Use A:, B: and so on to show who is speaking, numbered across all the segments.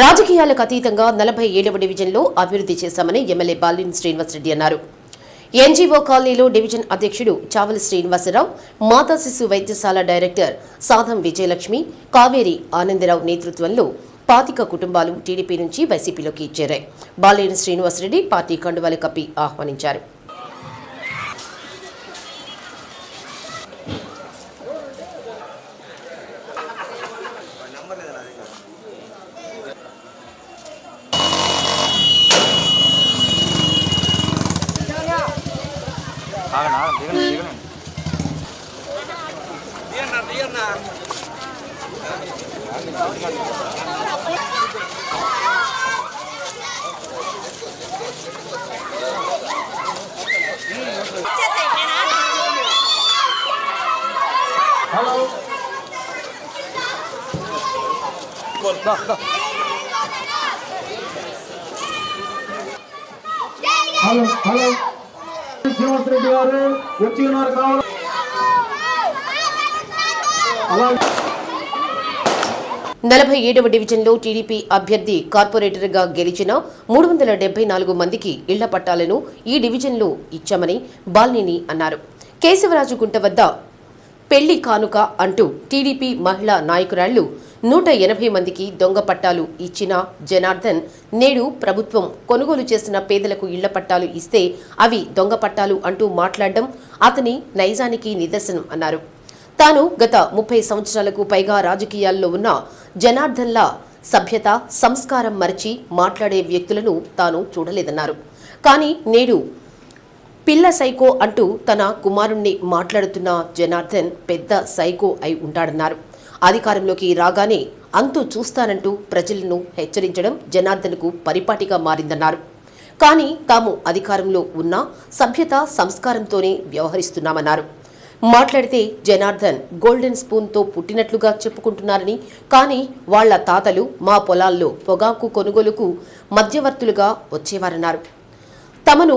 A: రాజకీయాలకు అతీతంగా నలభై ఏడవ డివిజన్లో అభివృద్ధి చేశామని ఎమ్మెల్యే బాలిన్ శ్రీనివాసరెడ్డి అన్నారు. ఎన్జీఓ కాలనీలో డివిజన్ అధ్యక్షుడు చావలి శ్రీనివాసరావు మాతా శిశు వైద్యశాల డైరెక్టర్ సాధం విజయలక్ష్మి కావేరి ఆనందరావు నేతృత్వంలో పాతిక కుటుంబాలు టీడీపీ నుంచి వైసీపీలోకి చేరాయి. బాలినేని శ్రీనివాసరెడ్డి పార్టీ కండువాలు కప్పి ఆహ్వానించారు.
B: Hello hello. శ్రీనివాస్ రెడ్డి గారు వచ్చి ఉన్నారు కావాలి. అలాగే.
A: నలభై ఏడవ డివిజన్లో టీడీపీ అభ్యర్థి కార్పొరేటర్గా గెలిచిన మూడు వందల డెబ్బై నాలుగు మందికి ఇళ్ళ పట్టాలను ఈ డివిజన్లో ఇచ్చామని బాల్నిని అన్నారు. కేశవరాజు గుంట వద్ద పెళ్ళి కానుక అంటూ టీడీపీ మహిళా నాయకురాళ్ళు నూట ఎనభై మందికి దొంగ పట్టాలు ఇచ్చిన జనార్దన్ నేడు ప్రభుత్వం కొనుగోలు చేసిన పేదలకు ఇళ్ళ పట్టాలు ఇస్తే అవి దొంగ పట్టాలు అంటూ మాట్లాడడం అతని నైజానికి నిదర్శనం అన్నారు. తాను గత ముప్పై సంవత్సరాలకు పైగా రాజకీయాల్లో ఉన్న జనార్దన్లా సభ్యత సంస్కారం మరచి మాట్లాడే వ్యక్తులను తాను చూడలేదన్నారు. కానీ నేడు పిల్ల సైకో అంటూ తన కుమారుణ్ణి మాట్లాడుతున్న జనార్దన్ పెద్ద సైకో అయి ఉంటాడన్నారు. అధికారంలోకి రాగానే అంతు చూస్తానంటూ ప్రజలను హెచ్చరించడం జనార్దన్కు పరిపాటిగా మారిందన్నారు. కానీ తాము అధికారంలో ఉన్న సభ్యత సంస్కారంతోనే వ్యవహరిస్తున్నామన్నారు. మాట్లాడితే జనార్దన్ గోల్డెన్ స్పూన్తో పుట్టినట్లుగా చెప్పుకుంటున్నారని కానీ వాళ్ళ తాతలు మా పొలాల్లో పొగాకు కొనుగోలుకు మధ్యవర్తులుగా వచ్చేవారన్నారు. తమను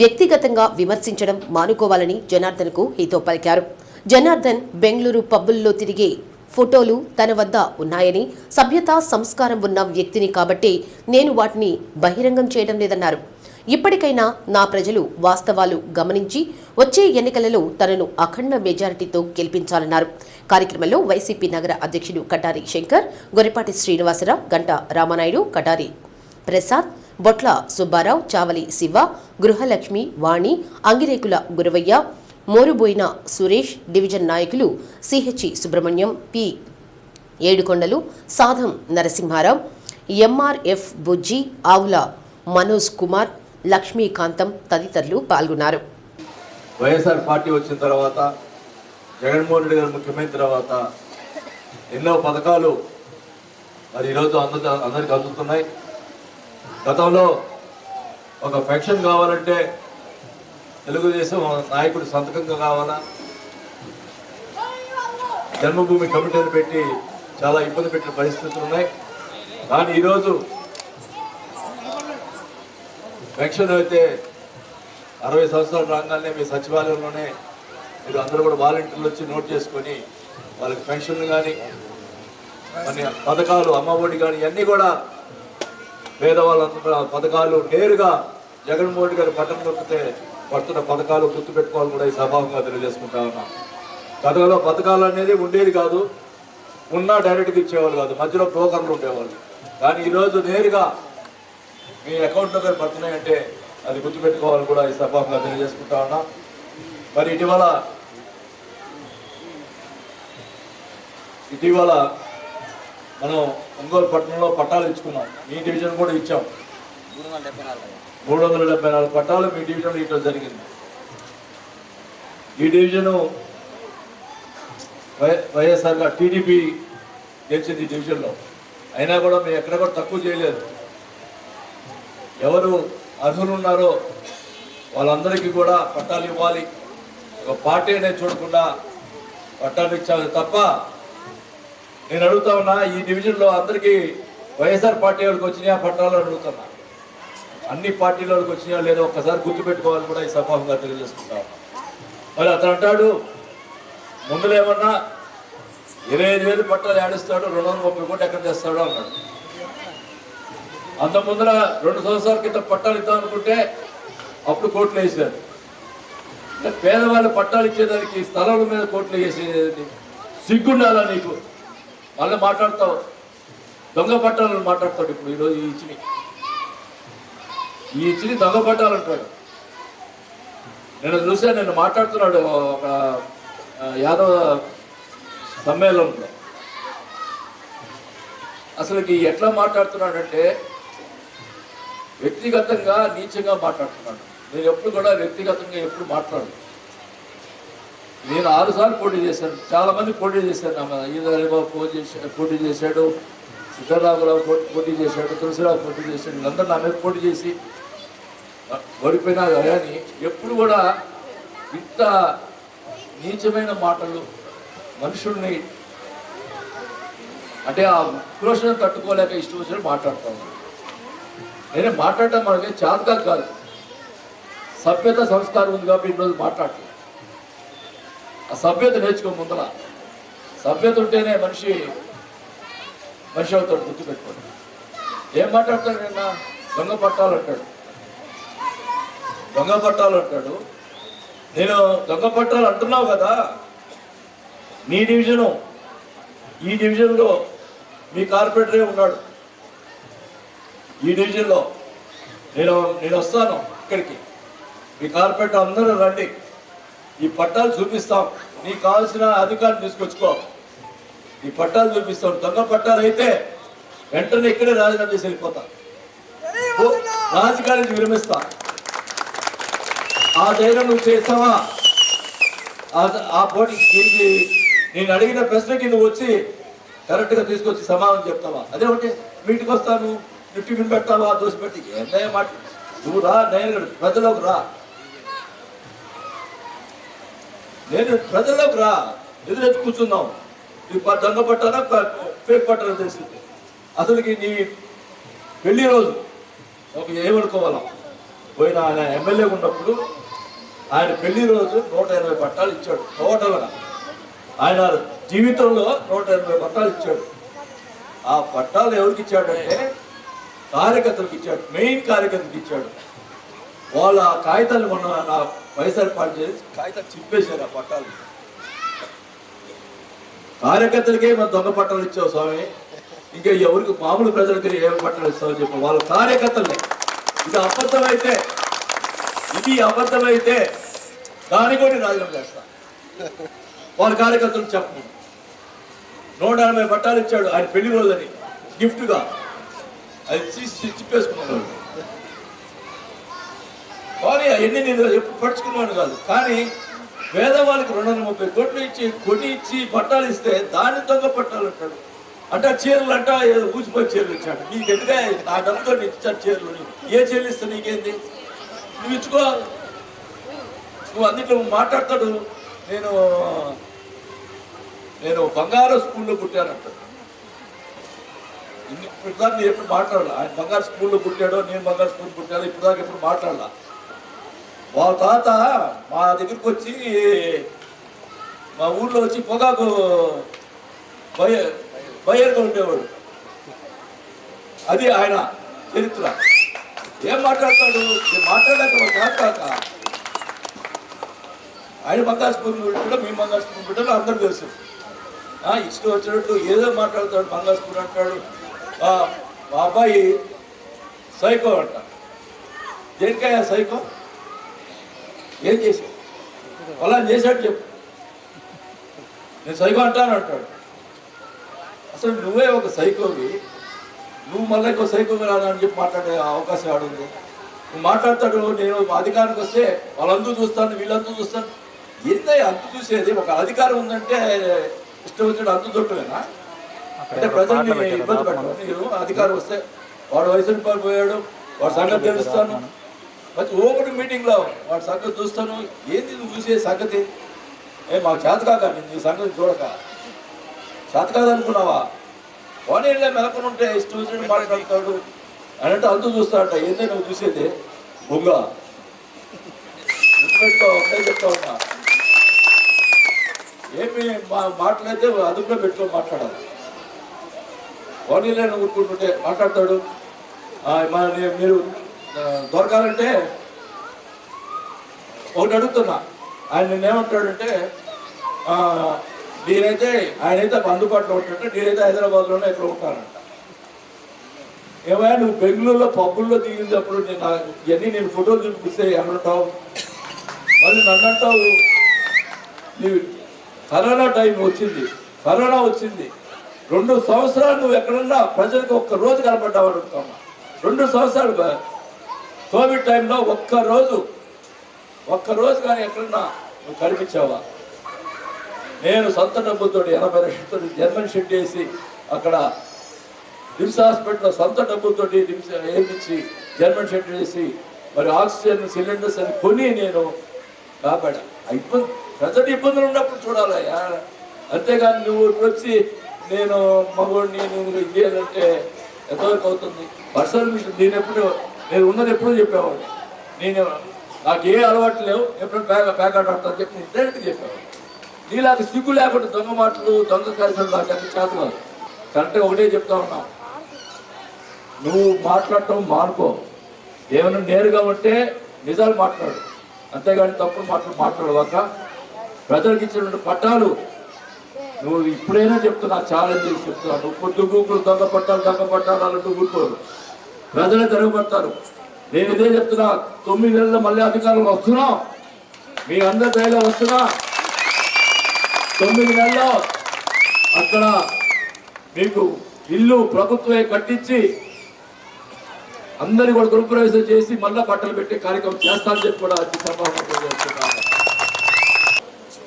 A: వ్యక్తిగతంగా విమర్శించడం మానుకోవాలని జనార్దన్కు హితో పలికారు జనార్దన్ బెంగళూరు పబ్బుల్లో తిరిగే ఫోటోలు తన వద్ద ఉన్నాయని సభ్యత సంస్కారం ఉన్న వ్యక్తిని కాబట్టి నేను వాటిని బహిరంగం చేయడం లేదన్నారు. ఇప్పటికైనా నా ప్రజలు వాస్తవాలు గమనించి వచ్చే ఎన్నికలలో తనను అఖండ మెజారిటీతో గెలిపించాలన్నారు. కార్యక్రమంలో వైసీపీ నగర అధ్యక్షుడు కటారి శంకర్ గొరిపాటి శ్రీనివాసరావు గంట రామనాయుడు కటారి ప్రసాద్ బొట్ల సుబ్బారావు చావలి శివ గృహలక్ష్మి వాణి అంగిరేకుల గురవయ్య మోరుబోయిన సురేష్ డివిజన్ నాయకులు CH Subrahmanyam P. Yedukondalu Sadham Narasimharao MRF Bujji Avula Manoj Kumar Lakshmikantham తదితరులు పాల్గొన్నారు.
C: వైఎస్ఆర్ పార్టీ వచ్చిన తర్వాత జగన్మోహన్ రెడ్డి గారు ముఖ్యమైన తర్వాత ఎన్నో పథకాలు మరి ఈరోజు అందు అందరికి అందుతున్నాయి. గతంలో ఒక పెన్షన్ కావాలంటే తెలుగుదేశం నాయకుడు సంతకంగా కావాలా? జన్మభూమి కమిటీలు పెట్టి చాలా ఇబ్బంది పెట్టిన పరిస్థితులు ఉన్నాయి. కానీ ఈరోజు పెన్షన్ అయితే అరవై సంవత్సరాలు రాగానే మీ సచివాలయంలోనే మీరు అందరూ కూడా వాలంటీర్లు వచ్చి నోట్ చేసుకొని వాళ్ళకి పెన్షన్లు కానీ మన పథకాలు అమ్మఒడి కానీ ఇవన్నీ కూడా పేదవాళ్ళందరూ పథకాలు నేరుగా జగన్మోహన్ రెడ్డి గారి పట్టణం దొరికితే పడుతున్న పథకాలు గుర్తుపెట్టుకోవాలని కూడా ఈ సభాముగా తెలియజేసుకుంటా ఉన్నాం. గతంలో పథకాలు అనేది ఉండేది కాదు ఉన్నా డైరెక్ట్గా ఇచ్చేవాళ్ళు కాదు మధ్యలో బ్రోకర్లు ఉండేవాళ్ళు. కానీ ఈరోజు నేరుగా మీ అకౌంట్లో కానీ పడుతున్నాయంటే అది గుర్తుపెట్టుకోవాలని కూడా ఈ సభాముగా తెలియజేసుకుంటా ఉన్నా. మరి ఇటీవల ఇటీవల మనం ఒంగోలు పట్టణంలో పట్టాలు ఇచ్చుకున్నాం. మీ డివిజన్ కూడా ఇచ్చాం. మూడు వందల డెబ్బై నాలుగు. పట్టాలు మీ డివిజన్ ఇట్లా జరిగింది. ఈ డివిజను వై వైఎస్ఆర్గా టీడీపీ గెలిచింది ఈ డివిజన్లో. అయినా కూడా మేము ఎక్కడ కూడా తక్కువ చేయలేదు. ఎవరు అర్హులు ఉన్నారో వాళ్ళందరికీ కూడా పట్టాలు ఇవ్వాలి. ఒక పార్టీ అనేది చూడకుండా పట్టాలు ఇచ్చాలి తప్ప నేను అడుగుతా ఉన్నా ఈ డివిజన్లో అందరికీ వైఎస్ఆర్ పార్టీ వాళ్ళకి వచ్చినాయా పట్టాలు అడుగుతున్నా. అన్ని పార్టీలలోకి వచ్చినా లేదా లేదో ఒక్కసారి గుర్తుపెట్టుకోవాలని కూడా ఈ సభాముగా తెలియజేసుకుంటాం మరి అతను అంటాడు ముందులేమన్నా ఇరవై ఐదు వేలు పట్టాలు ఏడుస్తాడు రెండు వందల ముప్పై కోట్లు ఎక్కడ చేస్తాడు అన్నాడు. అంత ముందర రెండు సంవత్సరాల క్రితం పట్టాలు ఇద్దాం అనుకుంటే అప్పుడు కోట్లు వేసారు పేదవాళ్ళు పట్టాలు ఇచ్చేదానికి స్థలాల మీద కోట్లు వేసేది. సిగ్గుండాలా నీకు? మళ్ళీ మాట్లాడతావు. దొంగ పట్టాలను మాట్లాడతాడు ఇప్పుడు ఈరోజు ఇచ్చినాయి ఈ ఇచ్చిని దొంగ నేను చూసా నేను మాట్లాడుతున్నాడు ఒక యాదవ సమ్మేళనంలో. అసలుకి ఎట్లా మాట్లాడుతున్నాడంటే వ్యక్తిగతంగా నీచంగా మాట్లాడుతున్నాడు. నేను ఎప్పుడు కూడా వ్యక్తిగతంగా ఎప్పుడు మాట్లాడు నేను ఆరుసార్లు పోటీ చేశాను చాలా మంది పోటీ చేశాను నా మీద. పోటీ చేశాడు పోటీ చేశాడు సిద్ధరామరావు పోటీ చేశాడు తులసిరావు పోటీ చేశాడు వీళ్ళందరూ నా మీద పోటీ చేసి ఓడిపోయినా కానీ ఎప్పుడు కూడా ఇంత నీచమైన మాటలు మనుషుల్ని అంటే ఆ ఉక్రోషణ తట్టుకోలేక ఇష్టం వచ్చినట్టు మాట్లాడతాను నేనే మాట్లాడటం మనకి చాతకా కాదు. సభ్యత సంస్కారం ఉంది కాబట్టి ఈరోజు మాట్లాడలేదు ఆ సభ్యత నేర్చుకో ముందర సభ్యత ఉంటేనే మనిషి మనిషి అవుతాడు గుర్తుపెట్టుకోండి. ఏం మాట్లాడతాడు నిన్న? దొంగ పట్టాలు అంటాడు దొంగ పట్టాలు అంటాడు. నేను దొంగ పట్టాలు అంటున్నావు కదా నీ డివిజను ఈ డివిజన్లో మీ కార్పొరేటరే ఉన్నాడు. ఈ డివిజన్లో నేను నేను వస్తాను ఇక్కడికి. మీ కార్పొరేటర్ అందరూ రండి. ఈ పట్టాలు చూపిస్తాం. నీకు కావాల్సిన అధికారం తీసుకొచ్చుకో. ఈ పట్టాలు చూపిస్తాం. దొంగ పట్టాలు అయితే వెంటనే ఇక్కడే రాజీనామా చేసి వెళ్ళిపోతా. ఓ, విరమిస్తా. ఆ ధైర్యం నువ్వు చేస్తావా? ఆ- ఆ పోటీ దీనికి నేను అడిగిన ప్రశ్నకి నువ్వు వచ్చి కరెక్ట్గా తీసుకొచ్చి సమాధానం చెప్తావా? అదే ఒకటి మీటికి వస్తాను నువ్వు టిఫిన్ పెడతావా దోశ పెట్టి ఏందయ్య మాట నువ్వు రా నేను ప్రజలోకి రా. నేను ప్రజల్లోకి రా. ఎదురెత్తి కూర్చున్నావు నీ ప- దొంగ పట్టానా ఫేక్ పట్టానా తెలిసింది అసలుకి నీ పెళ్ళి రోజు. ఒక ఏమనుకోవాలా? పోయిన ఆయన ఎమ్మెల్యే ఉన్నప్పుడు ఆయన పెళ్ళి రోజు నూట ఇరవై పట్టాలు ఇచ్చాడు టోటల్గా. ఆయన జీవితంలో నూట ఇరవై పట్టాలు ఇచ్చాడు. ఆ పట్టాలు ఎవరికి ఇచ్చాడంటే కార్యకర్తలకు ఇచ్చాడు మెయిన్ కార్యకర్తలకు ఇచ్చాడు. వాళ్ళ ఆ కాగితాలు మొన్న నా వైఎస్ఆర్ పార్టీ చేసి కాగితాలు చింపేశారు ఆ పట్టాలు. కార్యకర్తలకే మన దొంగ పట్టాలు ఇచ్చావు స్వామి. ఇంకా ఎవరికి మామూలు ప్రజలకి ఏం పట్టాలు ఇస్తావు చెప్పి వాళ్ళ కార్యకర్తలే ఇది అబద్ధమైతే ఇది అబద్ధమైతే దాన్ని కూడా రాజీనామా చేస్తా. వాళ్ళ కార్యకర్తలు చెప్పను. నూట ఎనభై పట్టాలు ఇచ్చాడు ఆయన పెళ్ళి రోజని గిఫ్ట్గా. అది తీసి చిప్పేసుకున్నాడు కానీ అవన్నీ నేను ఎప్పుడు పడుచుకున్నాను కాదు. కానీ పేదవాళ్ళకి రెండు వందల ముప్పై కోట్లు ఇచ్చి కొని ఇచ్చి పట్టాలు ఇస్తే దాన్ని దొంగ పట్టాలు అంటాడు. అంటే చీరలు అంట ఏదో ఊసిపోయి చీరలు ఇచ్చాడు. నీకు ఎందుకంటే నా డబ్బుతో ఇచ్చాడు చీరలు. నీకు. ఏ చీరలు ఇస్తే నీకేంది? నువ్వు ఇచ్చుకో. నువ్వు అందుట్లో మాట్లాడతాడు. నేను నేను బంగారు స్కూల్లో పుట్టానంటాడు ఇప్పుడు దాకా నేను ఎప్పుడు మాట్లాడాల. ఆయన బంగారు స్కూల్లో పుట్టాడో నేను బంగారు స్కూల్ పుట్టాడో ఇప్పుడు దాకా ఎప్పుడు మాట్లాడాల. వాళ్ళ తాత మా దగ్గరికి వచ్చి మా ఊర్లో వచ్చి పొగాకు బయ బయర్గా ఉండేవాడు. అది ఆయన చరిత్ర. ఏం మాట్లాడతాడు? నేను మాట్లాడాక తాత. ఆయన బంగారు కూడా మేము మీ బంగారు స్కూల్ అందరూ తెలుసు. ఆ, ఇష్టం వచ్చినట్టు ఏదో మాట్లాడతాడు బంగారు అంటాడు. మా అబ్బాయి సైకో అంట. దేనికాయ సైకో? ఏం చేశావు? అలా చేశాడు చెప్పు. నేను సైకో అంటాను అంటాడు. అసలు నువ్వే ఒక సైకోవి. నువ్వు మళ్ళీ ఇంకో సైకో రాదని చెప్పి మాట్లాడే అవకాశం ఆడుంది. నువ్వు మాట్లాడతాడు నేను అధికారానికి వస్తే వాళ్ళందరూ చూస్తాను వీళ్ళందరూ చూస్తాను. ఏందే అంతు చూసేది ఒక అధికారం ఉందంటే ఇష్టం వచ్చినట్టు అంతు చుట్టమేనా అంటే ప్రజల్ని ఇబ్బంది పెట్టడం అధికారం వస్తే వాడు వయసు పోయాడు వాడు సంగతి తెలుస్తాను మంచి ఓపెన్ మీటింగ్లో వాడి సంగతి చూస్తాను. ఏంది నువ్వు చూసే సంగతి? ఏ మాకు చేత కాక నేను నీ సంగతి చూడక. చేత కాదనుకున్నావా? పోనీళ్ళే మెలకొని ఉంటే ఇష్టం వచ్చినట్టు మాట్లాడతాడు అని అంటే అంతూ చూస్తాడట. ఏందే నువ్వు చూసేది? బొంగ గుర్తుపెట్టుకో ఒకటే చెప్తా ఉన్నా. ఏమి మా మాటలైతే అదుపులో పెట్టుకొని మాట్లాడాలి. పోనీలే ఊరుకుంటుంటే మాట్లాడతాడు. మీరు దొరకాలంటే ఒకటి అడుగుతున్నా. ఆయన నిన్న ఏమంటాడంటే నేనైతే ఆయనైతే అందుబాటులో ఉంటాడంటే నేనైతే హైదరాబాద్లోనే ఎక్కడ ఉంటానంట ఏమైనా నువ్వు బెంగళూరులో పబ్బుల్లో దిగినప్పుడు నేను ఇవన్నీ నేను ఫోటోలు చూపిస్తే ఏమంటావు మళ్ళీ నన్ను అంటావు నీవు కరోనా టైం వచ్చింది కరోనా వచ్చింది. రెండు సంవత్సరాలు నువ్వు ఎక్కడన్నా ప్రజలకు ఒక్క రోజు కనపడ్డావు అడుగుతామా రెండు సంవత్సరాలు బా- కోవిడ్ టైంలో ఒక్క రోజు ఒక్క రోజు కానీ ఎక్కడన్నా నువ్వు కనిపించావా? నేను సొంత డబ్బుతో ఎనభై లక్షలతో జర్మన్ షెడ్ వేసి అక్కడ రిమ్స్ హాస్పిటల్లో సొంత డబ్బులతో రిమ్స్ వేయించి జర్మన్ షెడ్ వేసి మరి ఆక్సిజన్ సిలిండర్స్ అని కొని నేను కాపాడా? అయిపోయింది. ప్రజలు ఇబ్బందులు ఉన్నప్పుడు చూడాలయ్యా. అంతేగాని నువ్వు ఇప్పుడు వచ్చి నేను మగోడిని నేను ఇయ్యాలంటే ఎంతవరకు అవుతుంది పర్సనల్ విషయం నేను ఎప్పుడు నేను ఉన్నది ఎప్పుడూ చెప్పేవాడిని. నేను నాకు ఏ అలవాట్లు లేవు ఎప్పుడు ప్యాక్ ప్యాకెట్ ఆడతాను చెప్పి నేను డైరెక్ట్గా చెప్పేవాడిని. నీలాగా సిగ్గు లేకుండా దొంగ మాటలు దొంగ కలిసి నాకు ఎంత చేత కరెక్ట్గా ఒకటే చెప్తా ఉన్నావు నువ్వు మాట్లాడటం మానుకో ఏమైనా నేరుగా ఉంటే నిజాలు మాట్లాడు. అంతేగాని తప్పుడు మాటలు మాట్లాడవాక ప్రజలకు ఇచ్చినటువంటి పట్టాలు. నువ్వు ఇప్పుడైనా చెప్తున్నా ఛాలెంజ్ చేసి చెప్తున్నా నువ్వు పొద్దు దొంగ పట్టాలు దొంగ పట్టాలు అంటూ ఊరుకోరు. ప్రజలే తెరవబడతారు నేను ఇదే చెప్తున్నా తొమ్మిది నెలల్లో మళ్ళీ అధికారులు వస్తున్నాం. మీ అందరి దయలో వస్తున్నా. తొమ్మిది నెలల్లో అక్కడ మీకు ఇల్లు ప్రభుత్వమే కట్టించి అందరి కూడా గృహప్రవేశం చేసి మళ్ళా బట్టలు పెట్టే కార్యక్రమం చేస్తానని చెప్పి కూడా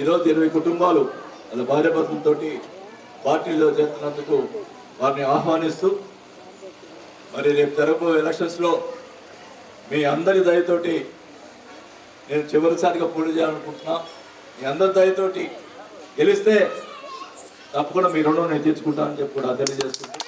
C: ఈరోజు ఇరవై కుటుంబాలు వాళ్ళ భార్యభర్తలతో పార్టీలో చేస్తున్నందుకు వారిని ఆహ్వానిస్తూ మరి రేపు జరగబోయే ఎలక్షన్స్లో మీ అందరి దయతోటి నేను చివరిసారిగా పోటీ చేయాలనుకుంటున్నా. మీ అందరి దయతోటి గెలిస్తే తప్పకుండా మీ రుణం నేను తీర్చుకుంటానని చెప్పి కూడా తెలియజేస్తున్నాను.